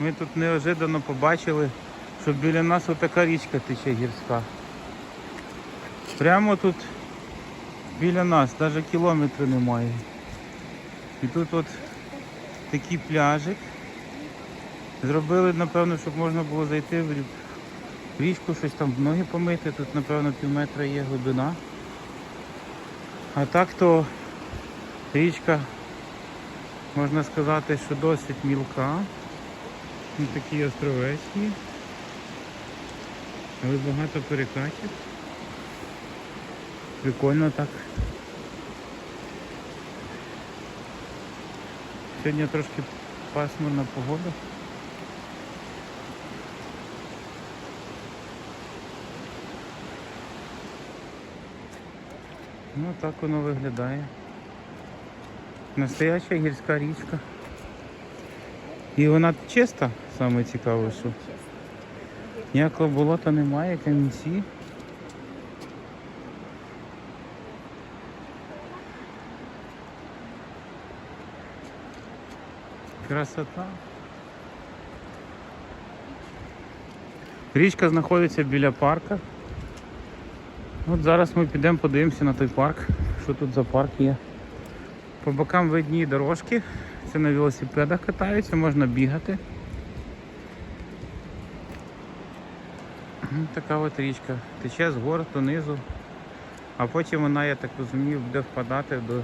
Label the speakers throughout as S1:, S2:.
S1: Ми тут неожиданно побачили, що біля нас отака річка тече гірська. Прямо тут біля нас, навіть кілометру немає. І тут от такий пляжик. Зробили, напевно, щоб можна було зайти в річку, щось там ноги помити. Тут, напевно, пів метра є глибина. А так то річка, можна сказати, що досить мілка. Ну, такі островецькі. Але багато перекатів. Прикольно так. Сьогодні трошки пасмурна погода. Ну так воно виглядає. Настояща гірська річка. І вона чиста, саме цікаве, що ніякого болота немає, камінці. Красота. Річка знаходиться біля парка. От зараз ми підемо подивимося на той парк, що тут за парк є. По бокам видні дорожки. Це на велосипедах катаються, можна бігати. Така от річка. Тече з гор донизу. А потім вона, я так розумію, буде впадати до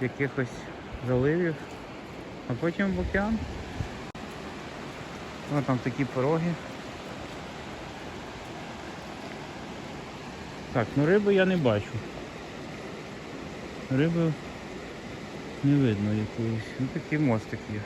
S1: якихось заливів, а потім в океан. Ось там такі пороги. Так, ну риби я не бачу. Риби не видно якоїсь. Ну такий мостик є.